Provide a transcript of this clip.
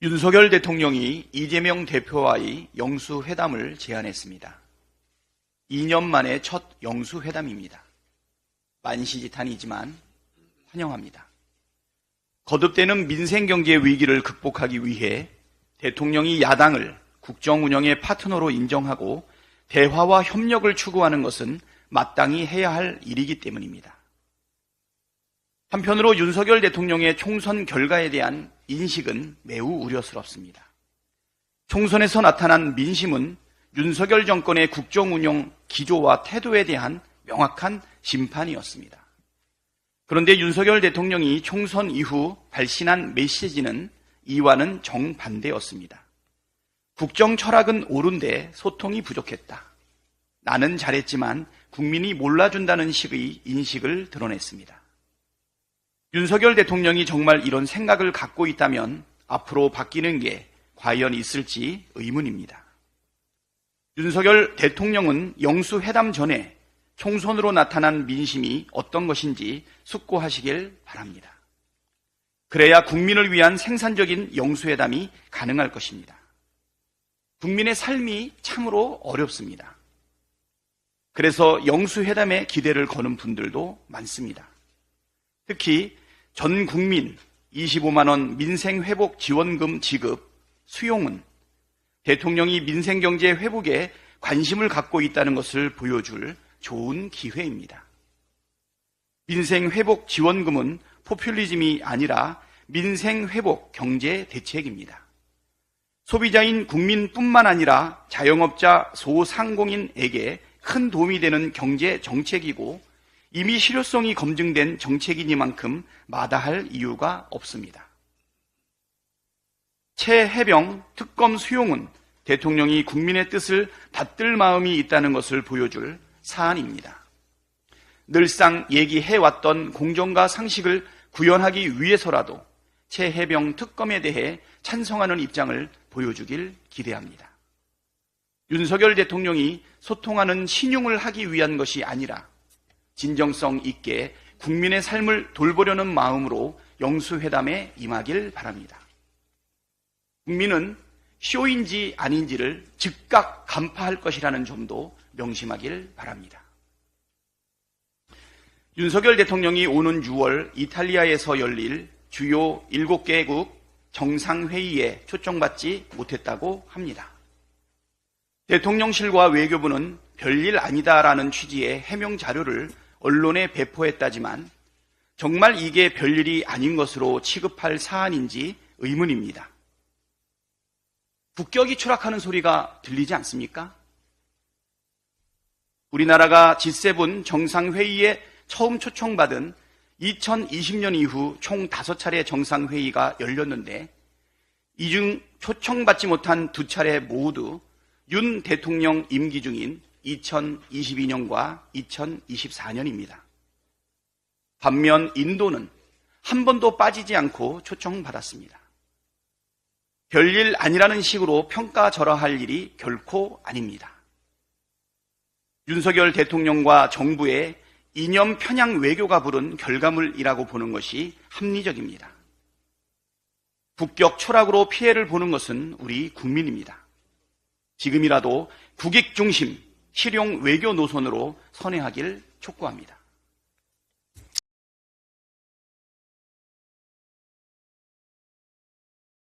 윤석열 대통령이 이재명 대표와의 영수회담을 제안했습니다. 2년 만에 첫 영수회담입니다. 만시지탄이지만 환영합니다. 거듭되는 민생경제 위기를 극복하기 위해 대통령이 야당을 국정 운영의 파트너로 인정하고 대화와 협력을 추구하는 것은 마땅히 해야 할 일이기 때문입니다. 한편으로 윤석열 대통령의 총선 결과에 대한 인식은 매우 우려스럽습니다. 총선에서 나타난 민심은 윤석열 정권의 국정 운영 기조와 태도에 대한 명확한 심판이었습니다. 그런데 윤석열 대통령이 총선 이후 발신한 메시지는 이와는 정반대였습니다. 국정 철학은 옳은데 소통이 부족했다. 나는 잘했지만 국민이 몰라준다는 식의 인식을 드러냈습니다. 윤석열 대통령이 정말 이런 생각을 갖고 있다면 앞으로 바뀌는 게 과연 있을지 의문입니다. 윤석열 대통령은 영수회담 전에 총선으로 나타난 민심이 어떤 것인지 숙고하시길 바랍니다. 그래야 국민을 위한 생산적인 영수회담이 가능할 것입니다. 국민의 삶이 참으로 어렵습니다. 그래서 영수회담에 기대를 거는 분들도 많습니다. 특히 전 국민 25만원 민생회복 지원금 지급 수용은 대통령이 민생경제 회복에 관심을 갖고 있다는 것을 보여줄 좋은 기회입니다. 민생회복 지원금은 포퓰리즘이 아니라 민생회복 경제 대책입니다. 소비자인 국민뿐만 아니라 자영업자 소상공인에게 큰 도움이 되는 경제 정책이고 이미 실효성이 검증된 정책이니만큼 마다할 이유가 없습니다. 최해병 특검 수용은 대통령이 국민의 뜻을 받들 마음이 있다는 것을 보여줄 사안입니다. 늘상 얘기해왔던 공정과 상식을 구현하기 위해서라도 최해병 특검에 대해 찬성하는 입장을 보여주길 기대합니다. 윤석열 대통령이 소통하는 신용을 하기 위한 것이 아니라 진정성 있게 국민의 삶을 돌보려는 마음으로 영수회담에 임하길 바랍니다. 국민은 쇼인지 아닌지를 즉각 간파할 것이라는 점도 명심하길 바랍니다. 윤석열 대통령이 오는 6월 이탈리아에서 열릴 주요 7개국 정상회의에 초청받지 못했다고 합니다. 대통령실과 외교부는 별일 아니다라는 취지의 해명 자료를 언론에 배포했다지만 정말 이게 별일이 아닌 것으로 취급할 사안인지 의문입니다. 국격이 추락하는 소리가 들리지 않습니까? 우리나라가 G7 정상회의에 처음 초청받은 2020년 이후 총 5차례 정상회의가 열렸는데 이 중 초청받지 못한 두 차례 모두 윤 대통령 임기 중인 2022년과 2024년입니다. 반면 인도는 한 번도 빠지지 않고 초청받았습니다. 별일 아니라는 식으로 평가절하할 일이 결코 아닙니다. 윤석열 대통령과 정부의 이념 편향 외교가 부른 결과물이라고 보는 것이 합리적입니다. 국격 초락으로 피해를 보는 것은 우리 국민입니다. 지금이라도 국익 중심, 실용 외교 노선으로 선회하길 촉구합니다.